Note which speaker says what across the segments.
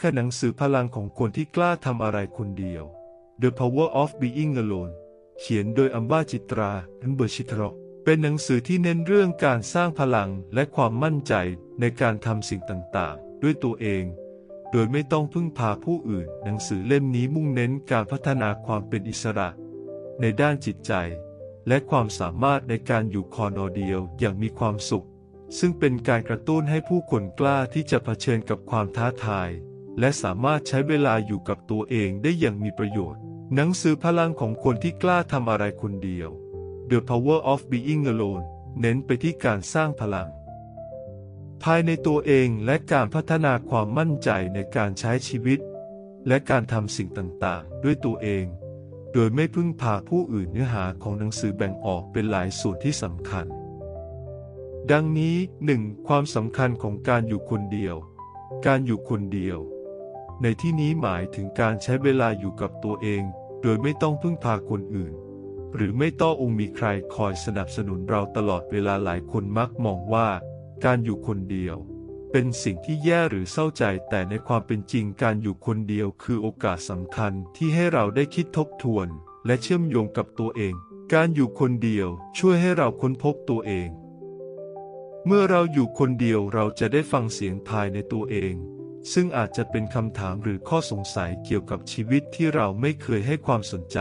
Speaker 1: คือหนังสือพลังของคนที่กล้าทำอะไรคนเดียว The Power of Being Alone เขียนโดยอัมบาจิตราอันเบอร์ชิทรเป็นหนังสือที่เน้นเรื่องการสร้างพลังและความมั่นใจในการทำสิ่งต่างๆ ด้วยตัวเอง โดยไม่ต้องพึ่งพาผู้อื่น หนังสือเล่มนี้มุ่งเน้นการพัฒนาความเป็นอิสระ ในด้านจิตใจ และความสามารถในการอยู่คอนอเดียวอย่างมีความสุข ซึ่งเป็นการกระตุ้นให้ผู้คนกล้าที่จะเผชิญกับความท้าทาย และสามารถใช้เวลาอยู่กับตัวเองได้อย่างมีประโยชน์ หนังสือพลังของคนที่กล้าทำอะไรคนเดียว The Power of Being Alone เน้นไปที่การสร้างพลัง ภายในตัวเองและการพัฒนาความมั่นใจในการใช้ชีวิต และการทำสิ่งต่างๆ ด้วยตัวเอง โดยไม่พึ่งพาผู้อื่นเนื้อหาของหนังสือแบ่งออกเป็นหลายส่วนที่สำคัญ ดังนี้ 1. ความสำคัญของการอยู่คนเดียว การอยู่คนเดียว ในที่นี้หมายถึงการใช้เวลาอยู่กับตัวเอง โดยไม่ต้องพึ่งพาคนอื่น หรือไม่ต้ององค์มีใครคอยสนับสนุนเราตลอดเวลาหลายคนมักมองว่า การอยู่คนเดียว เป็นสิ่งที่แย่หรือเศร้าใจ แต่ในความเป็นจริงการอยู่คนเดียวคือโอกาสสำคัญที่ให้เราได้คิดทบทวน และเชื่อมโยงกับตัวเอง การอยู่คนเดียวช่วยให้เราค้นพบตัวเอง เมื่อเราอยู่คนเดียวเราจะได้ฟังเสียงภายในตัวเอง ซึ่งอาจจะเป็นคำถามหรือข้อสงสัยเกี่ยวกับชีวิตที่เราไม่เคยให้ความสนใจ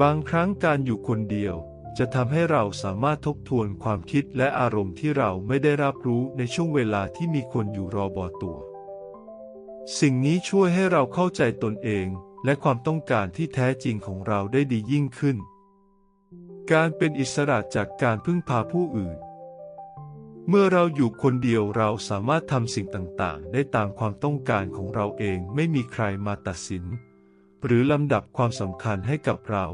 Speaker 1: บางครั้งการอยู่คนเดียว จะทำให้เราสามารถทบทวนความคิดและอารมณ์ที่เราไม่ได้รับรู้ในช่วงเวลาที่มีคนอยู่รอบอตัว สิ่งนี้ช่วยให้เราเข้าใจตนเอง และความต้องการที่แท้จริงของเราได้ดียิ่งขึ้น การเป็นอิสระจากการพึ่งพาผู้อื่น เมื่อเราอยู่คนเดียวเราสามารถทำสิ่งต่างๆ ได้ตามความต้องการของเราเองไม่มีใครมาตัดสิน หรือลำดับความสำคัญให้กับเรา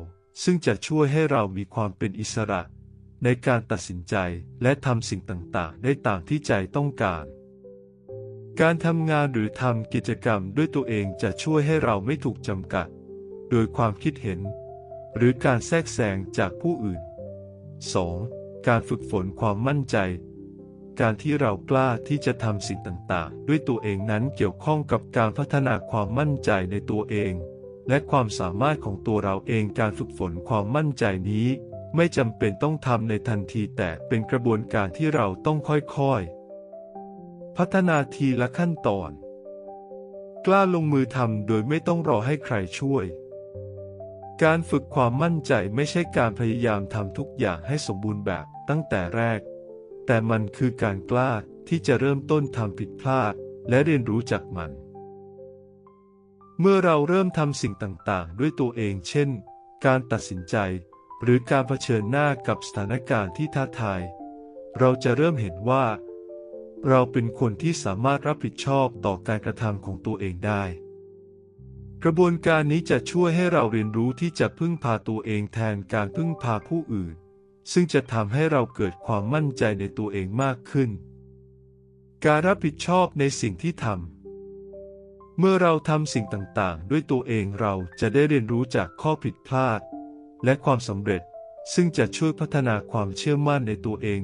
Speaker 1: ซึ่งจะช่วยให้เรามีความเป็นอิสระ ในการตัดสินใจและทำสิ่งต่างๆ ได้ตามที่ใจต้องการ การทำงานหรือทำกิจกรรมด้วยตัวเองจะช่วยให้เราไม่ถูกจำกัด โดยความคิดเห็น หรือการแทรกแซงจากผู้อื่น 2. การฝึกฝนความมั่นใจ การที่เรากล้าที่จะทำสิ่งต่างๆ ด้วยตัวเองนั้นเกี่ยวข้องกับการพัฒนาความมั่นใจในตัวเอง และความสามารถของตัวเราเองการฝึกฝนความมั่นใจนี้ ไม่จำเป็นต้องทำในทันทีแต่เป็นกระบวนการที่เราต้องค่อยๆ พัฒนาทีละขั้นตอน กล้าลงมือทำโดยไม่ต้องรอให้ใครช่วยการฝึกความมั่นใจไม่ใช่การพยายามทำทุกอย่างให้สมบูรณ์แบบตั้งแต่แรก แต่มันคือการกล้าที่จะเริ่มต้นทำผิดพลาด และเรียนรู้จากมัน เมื่อเราเริ่มทำสิ่งต่างๆ ด้วยตัวเอง เช่น การตัดสินใจ หรือการเผชิญหน้ากับสถานการณ์ที่ท้าทาย เราจะเริ่มเห็นว่า เราเป็นคนที่สามารถรับผิดชอบต่อการกระทำของตัวเองได้ กระบวนการนี้จะช่วยให้เราเรียนรู้ที่จะพึ่งพาตัวเองแทนการพึ่งพาผู้อื่น ซึ่งจะทำให้เราเกิดความมั่นใจในตัวเองมากขึ้น การรับผิดชอบในสิ่งที่ทำ เมื่อเราทำสิ่งต่างๆ ด้วยตัวเองเราจะได้เรียนรู้จากข้อผิดพลาด และความสำเร็จ ซึ่งจะช่วยพัฒนาความเชื่อมั่นในตัวเอง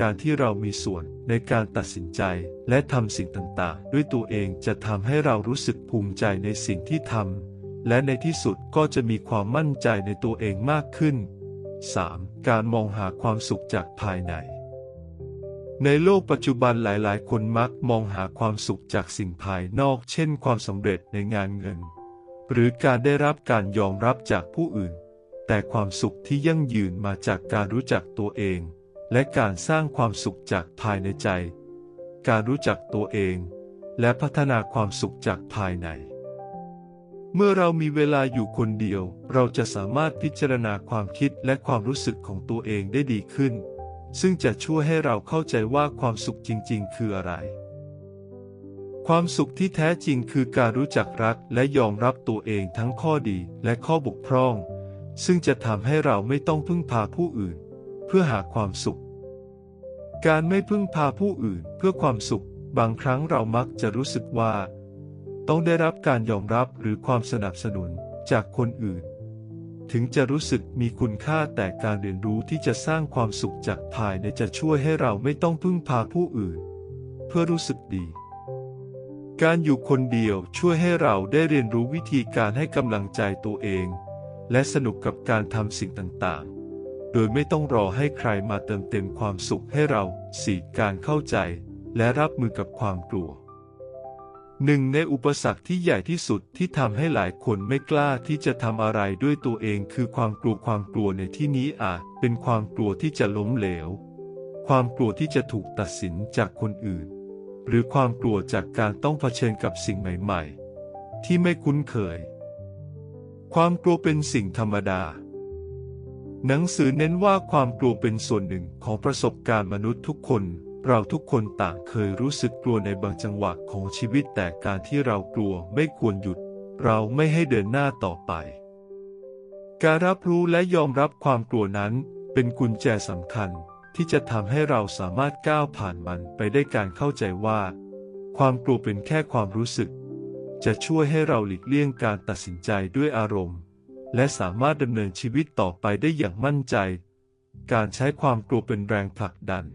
Speaker 1: การที่เรามีส่วนในการตัดสินใจและทำสิ่งต่างๆ ด้วยตัวเองจะทำให้เรารู้สึกภูมิใจในสิ่งที่ทำและในที่สุดก็จะมีความมั่นใจในตัวเองมากขึ้น 3. การมองหาความสุขจากภายใน ในโลกปัจจุบันหลายๆ คนมักมองหาความสุขจากสิ่งภายนอก เช่น ความสำเร็จในงานเงิน หรือการได้รับการยอมรับจากผู้อื่น แต่ความสุขที่ยั่งยืนมาจากการรู้จักตัวเอง และการสร้างความสุขจากภายในใจ การรู้จักตัวเอง และพัฒนาความสุขจากภายใน เมื่อเรามีเวลาอยู่คนเดียว เราจะสามารถพิจารณาความคิดและความรู้สึกของตัวเองได้ดีขึ้น ซึ่งจะช่วยให้เราเข้าใจว่าความสุขจริง ๆ คืออะไร ความสุขที่แท้จริงคือการรู้จักรักและยอมรับตัวเองทั้งข้อดีและข้อบกพร่อง ซึ่งจะทำให้เราไม่ต้องพึ่งพาผู้อื่น เพื่อหาความสุข การไม่พึ่งพาผู้อื่นเพื่อความสุข บางครั้งเรามักจะรู้สึกว่า ต้องได้รับการยอมรับหรือความสนับสนุนจากคนอื่น ถึงจะรู้สึกมีคุณค่าแต่การเรียนรู้ที่จะสร้างความสุขจากภายในจะช่วยให้เราไม่ต้องพึ่งพาผู้อื่น เพื่อรู้สึกดี การอยู่คนเดียวช่วยให้เราได้เรียนรู้วิธีการให้กำลังใจตัวเอง และสนุกกับการทำสิ่งต่างๆ โดยไม่ต้องรอให้ใครมาเติมเต็มความสุขให้เราสี่การเข้าใจ และรับมือกับความกลัว หนึ่งในอุปสรรคที่ใหญ่ที่สุดที่ทำให้หลายคนไม่กล้าที่จะทำอะไรด้วยตัวเองคือความกลัวความกลัวในที่นี้อาจเป็นความกลัวที่จะล้มเหลว ความกลัวที่จะถูกตัดสินจากคนอื่น หรือความกลัวจากการต้องเผชิญกับสิ่งใหม่ๆ ที่ไม่คุ้นเคย ความกลัวเป็นสิ่งธรรมดา หนังสือเน้นว่าความกลัวเป็นส่วนหนึ่งของประสบการณ์มนุษย์ทุกคน เราทุกคนต่างเคยรู้สึกกลัวในบางจังหวะของชีวิตแต่การที่เรากลัวไม่ควรหยุด เราไม่ให้เดินหน้าต่อไป การรับรู้และยอมรับความกลัวนั้นเป็นกุญแจสำคัญที่จะทำให้เราสามารถก้าวผ่านมันไปได้การเข้าใจว่า ความกลัวเป็นแค่ความรู้สึก จะช่วยให้เราหลีกเลี่ยงการตัดสินใจด้วยอารมณ์ และสามารถดำเนินชีวิตต่อไปได้อย่างมั่นใจ การใช้ความกลัวเป็นแรงผลักดัน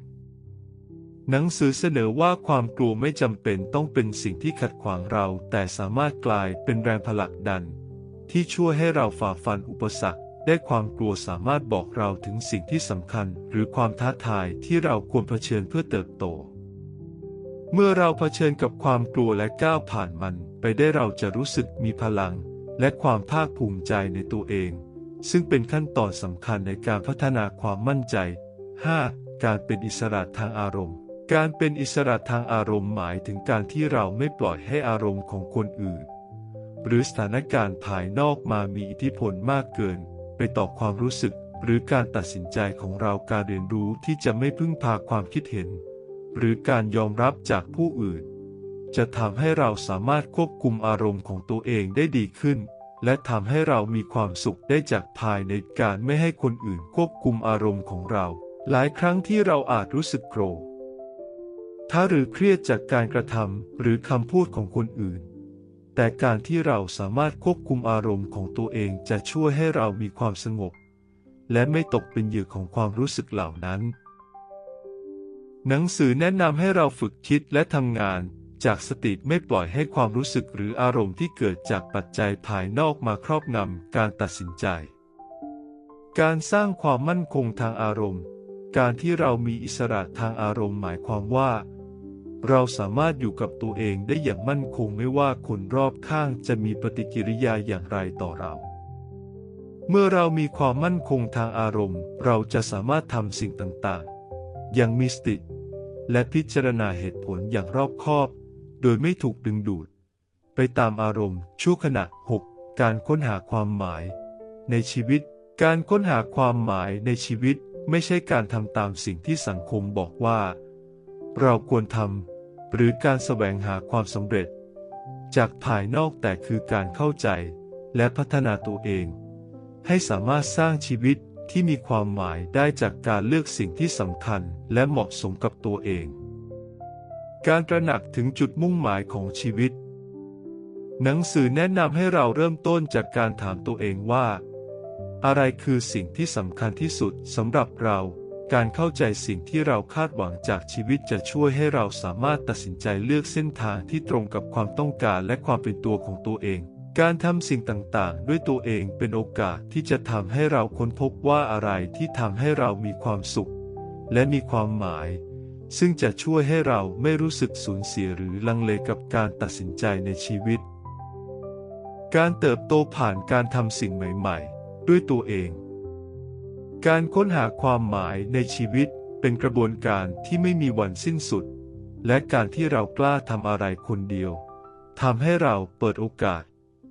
Speaker 1: หนังสือเสนอว่าความกลัวไม่จำเป็นต้องเป็นสิ่งที่ขัดขวางเรา แต่สามารถกลายเป็นแรงผลักดัน ที่ช่วยให้เราฝ่าฟันอุปสรรค ได้ความกลัวสามารถบอกเราถึงสิ่งที่สำคัญ หรือความท้าทายที่เราควรเผชิญเพื่อเติบโต เมื่อเราเผชิญกับความกลัวและก้าวผ่านมัน ไปได้เราจะรู้สึกมีพลัง และความภาคภูมิใจในตัวเอง ซึ่งเป็นขั้นตอนสำคัญในการพัฒนาความมั่นใจ 5. การเป็นอิสระทางอารมณ์ การเป็นอิสระทางอารมณ์หมายถึงการที่เราไม่ปล่อยให้อารมณ์ของคนอื่น หรือสถานการณ์ภายนอกมามีอิทธิพลมากเกิน ไปต่อความรู้สึกหรือการตัดสินใจของเราการเรียนรู้ที่จะไม่พึ่งพาความคิดเห็น หรือการยอมรับจากผู้อื่น จะทำให้เราสามารถควบคุมอารมณ์ของตัวเองได้ดีขึ้น และทำให้เรามีความสุขได้จากภายในการไม่ให้คนอื่นควบคุมอารมณ์ของเรา หลายครั้งที่เราอาจรู้สึกโกรธ ถ้าหรือเครียดจากการกระทำหรือคำพูดของคนอื่น แต่การที่เราสามารถควบคุมอารมณ์ของตัวเองจะช่วยให้เรามีความสงบ และไม่ตกเป็นเหยื่อของความรู้สึกเหล่านั้น หนังสือแนะนำให้เราฝึกคิดและทำงานจากสติไม่ปล่อยให้ความรู้สึกหรืออารมณ์ที่เกิดจากปัจจัยภายนอกมาครอบงำการตัดสินใจ การสร้างความมั่นคงทางอารมณ์ การที่เรามีอิสระทางอารมณ์หมายความว่า เราสามารถอยู่กับตัวเองได้อย่างมั่นคงไม่ว่าคนรอบข้างจะมีปฏิกิริยาอย่างไรต่อเรา เมื่อเรามีความมั่นคงทางอารมณ์ เราจะสามารถทำสิ่งต่างๆ อย่างมีสติ และพิจารณาเหตุผลอย่างรอบคอบ โดยไม่ถูกดึงดูด ไปตามอารมณ์ชั่วขณะ 6. การค้นหาความหมาย ในชีวิต การค้นหาความหมายในชีวิต ไม่ใช่การทำตามสิ่งที่สังคมบอกว่า เราควรทำหรือการแสวงหาความสำเร็จ จากภายนอกแต่คือการเข้าใจและพัฒนาตัวเอง ให้สามารถสร้างชีวิตที่มีความหมายได้จากการเลือกสิ่งที่สำคัญและเหมาะสมกับตัวเอง การตระหนักถึงจุดมุ่งหมายของชีวิต หนังสือแนะนำให้เราเริ่มต้นจากการถามตัวเองว่า อะไรคือสิ่งที่สำคัญที่สุดสำหรับเรา การเข้าใจสิ่งที่เราคาดหวังจากชีวิตจะช่วยให้เราสามารถตัดสินใจเลือกเส้นทางที่ตรงกับความต้องการและความเป็นตัวของตัวเอง การทำสิ่งต่างๆ ด้วยตัวเองเป็นโอกาสที่จะทำให้เราค้นพบว่าอะไรที่ทำให้เรามีความสุข และมีความหมาย ซึ่งจะช่วยให้เราไม่รู้สึกสูญเสียหรือลังเลกับการตัดสินใจในชีวิต การเติบโตผ่านการทำสิ่งใหม่ ๆ ด้วยตัวเอง การค้นหาความหมายในชีวิตเป็นกระบวนการที่ไม่มีวันสิ้นสุด และการที่เรากล้าทำอะไรคนเดียวทำให้เราเปิดโอกาส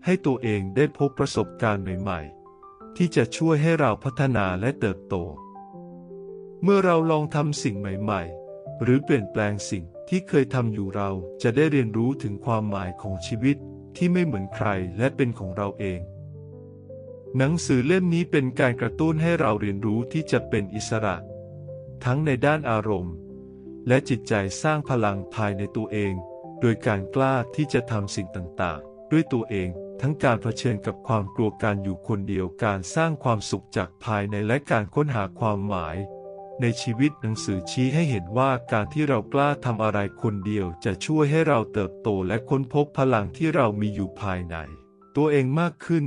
Speaker 1: ให้ตัวเองได้พบประสบการณ์ใหม่ๆ ที่จะช่วยให้เราพัฒนาและเติบโต เมื่อเราลองทำสิ่งใหม่ๆ หรือเปลี่ยนแปลงสิ่งที่เคยทำอยู่เราจะได้เรียนรู้ถึงความหมายของชีวิตที่ไม่เหมือนใครและเป็นของเราเอง หนังสือเล่มนี้เป็นการกระตุ้นให้เราเรียนรู้ที่จะเป็นอิสระ ทั้งในด้านอารมณ์ และจิตใจสร้างพลังภายในตัวเอง โดยการกล้าที่จะทำสิ่งต่างๆ ด้วยตัวเองทั้งการเผชิญกับความกลัวการอยู่คนเดียวการสร้างความสุขจากภายในและการค้นหาความหมาย ในชีวิตหนังสือชี้ให้เห็นว่าการที่เรากล้าทำอะไรคนเดียวจะช่วยให้เราเติบโตและค้นพบพลังที่เรามีอยู่ภายใน ตัวเองมากขึ้น